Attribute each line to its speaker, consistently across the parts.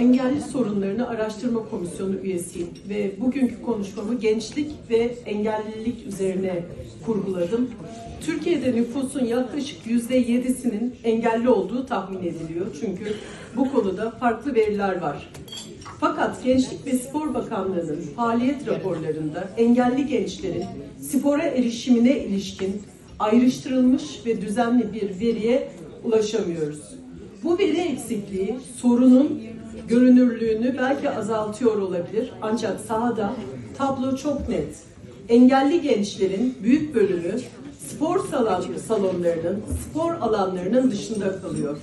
Speaker 1: Engelli Sorunlarını Araştırma Komisyonu üyesiyim ve bugünkü konuşmamı gençlik ve engellilik üzerine kurguladım. Türkiye'de nüfusun yaklaşık yüzde yedisinin engelli olduğu tahmin ediliyor. Çünkü bu konuda farklı veriler var. Fakat Gençlik ve Spor Bakanlığı'nın faaliyet raporlarında engelli gençlerin spora erişimine ilişkin ayrıştırılmış ve düzenli bir veriye ulaşamıyoruz. Bu veri eksikliği sorunun görünürlüğünü belki azaltıyor olabilir ancak sahada tablo çok net. Engelli gençlerin büyük bölümü spor salon, salonlarının, spor alanlarının dışında kalıyor.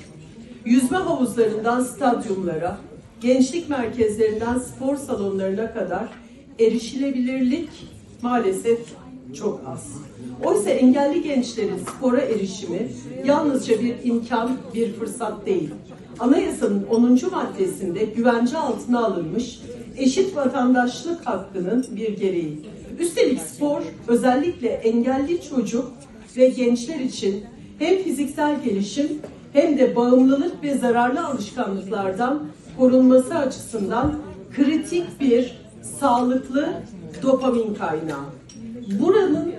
Speaker 1: Yüzme havuzlarından stadyumlara, gençlik merkezlerinden spor salonlarına kadar erişilebilirlik maalesef çok az. Oysa engelli gençlerin spora erişimi yalnızca bir imkan, bir fırsat değil. Anayasanın 10. maddesinde güvence altına alınmış eşit vatandaşlık hakkının bir gereği. Üstelik spor özellikle engelli çocuk ve gençler için hem fiziksel gelişim hem de bağımlılık ve zararlı alışkanlıklardan korunması açısından kritik bir sağlıklı dopamin kaynağı. Buranın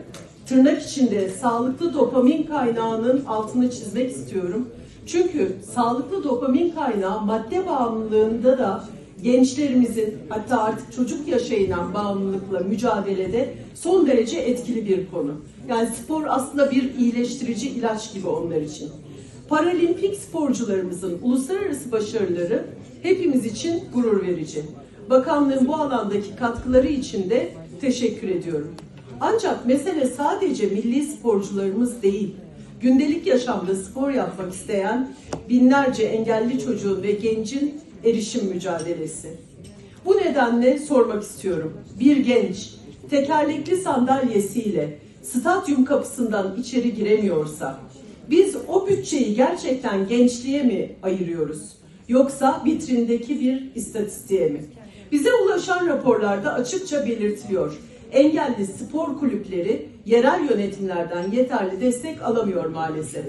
Speaker 1: tırnak içinde sağlıklı dopamin kaynağının altını çizmek istiyorum. Çünkü sağlıklı dopamin kaynağı madde bağımlılığında da gençlerimizin hatta artık çocuk yaşayılan bağımlılıkla mücadelede son derece etkili bir konu. Yani spor aslında bir iyileştirici ilaç gibi onlar için. Paralimpik sporcularımızın uluslararası başarıları hepimiz için gurur verici. Bakanlığın bu alandaki katkıları için de teşekkür ediyorum. Ancak mesele sadece milli sporcularımız değil. Gündelik yaşamda spor yapmak isteyen binlerce engelli çocuğun ve gencin erişim mücadelesi. Bu nedenle sormak istiyorum. Bir genç tekerlekli sandalyesiyle stadyum kapısından içeri giremiyorsa biz o bütçeyi gerçekten gençliğe mi ayırıyoruz? Yoksa vitrindeki bir istatistiğe mi? Bize ulaşan raporlarda açıkça belirtiliyor. Engelli spor kulüpleri yerel yönetimlerden yeterli destek alamıyor maalesef.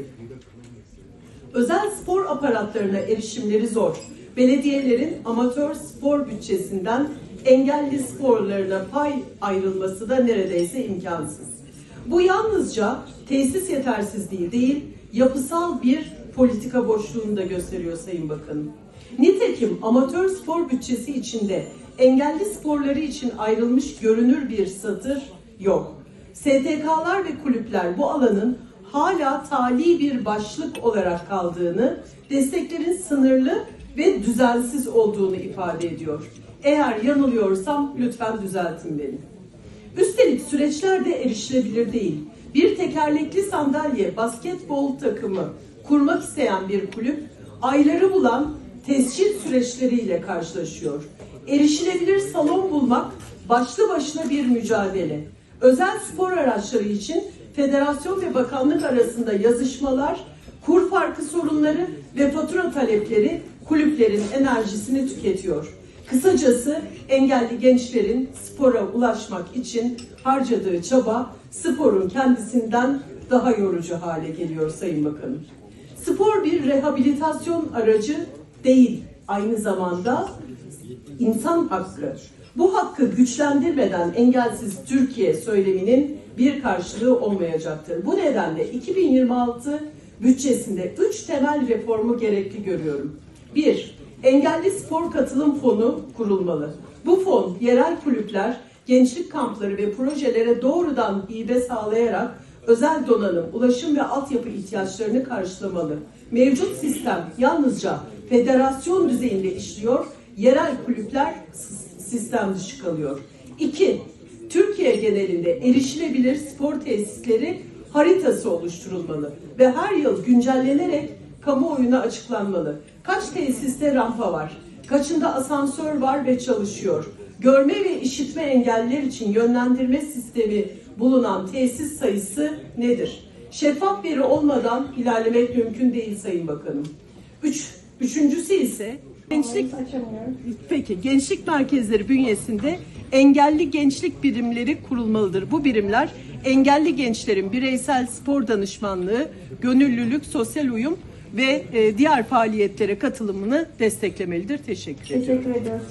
Speaker 1: Özel spor aparatlarına erişimleri zor. Belediyelerin amatör spor bütçesinden engelli sporlarına pay ayrılması da neredeyse imkansız. Bu yalnızca tesis yetersizliği değil, yapısal bir politika boşluğunu da gösteriyor Sayın Bakanım. Nitekim amatör spor bütçesi içinde engelli sporları için ayrılmış görünür bir satır yok. STK'lar ve kulüpler bu alanın hala tali bir başlık olarak kaldığını, desteklerin sınırlı ve düzensiz olduğunu ifade ediyor. Eğer yanılıyorsam lütfen düzeltin beni. Üstelik süreçler de erişilebilir değil. Bir tekerlekli sandalye basketbol takımı kurmak isteyen bir kulüp ayları bulan tescil süreçleriyle karşılaşıyor. Erişilebilir salon bulmak başlı başına bir mücadele. Özel spor araçları için federasyon ve bakanlık arasında yazışmalar, kur farkı sorunları ve fatura talepleri kulüplerin enerjisini tüketiyor. Kısacası engelli gençlerin spora ulaşmak için harcadığı çaba sporun kendisinden daha yorucu hale geliyor Sayın Bakanım. Spor bir rehabilitasyon aracı değil, aynı zamanda insan hakkı. Bu hakkı güçlendirmeden engelsiz Türkiye söyleminin bir karşılığı olmayacaktır. Bu nedenle 2026 bütçesinde üç temel reformu gerekli görüyorum. Bir, engelli spor katılım fonu kurulmalı. Bu fon yerel kulüpler, gençlik kampları ve projelere doğrudan hibe sağlayarak özel donanım, ulaşım ve altyapı ihtiyaçlarını karşılamalı. Mevcut sistem yalnızca federasyon düzeyinde işliyor, yerel kulüpler sistem dışı kalıyor. İki, Türkiye genelinde erişilebilir spor tesisleri haritası oluşturulmalı ve her yıl güncellenerek kamuoyuna açıklanmalı. Kaç tesiste rampa var? Kaçında asansör var ve çalışıyor? Görme ve işitme engelliler için yönlendirme sistemi bulunan tesis sayısı nedir? Şeffaf veri olmadan ilerlemek mümkün değil Sayın Bakanım. Üç, üçüncüsü ise gençlik Peki, gençlik merkezleri bünyesinde engelli gençlik birimleri kurulmalıdır. Bu birimler engelli gençlerin bireysel spor danışmanlığı, gönüllülük, sosyal uyum ve e, diğer faaliyetlere katılımını desteklemelidir. Teşekkür ediyorum.
Speaker 2: Teşekkür ediyoruz.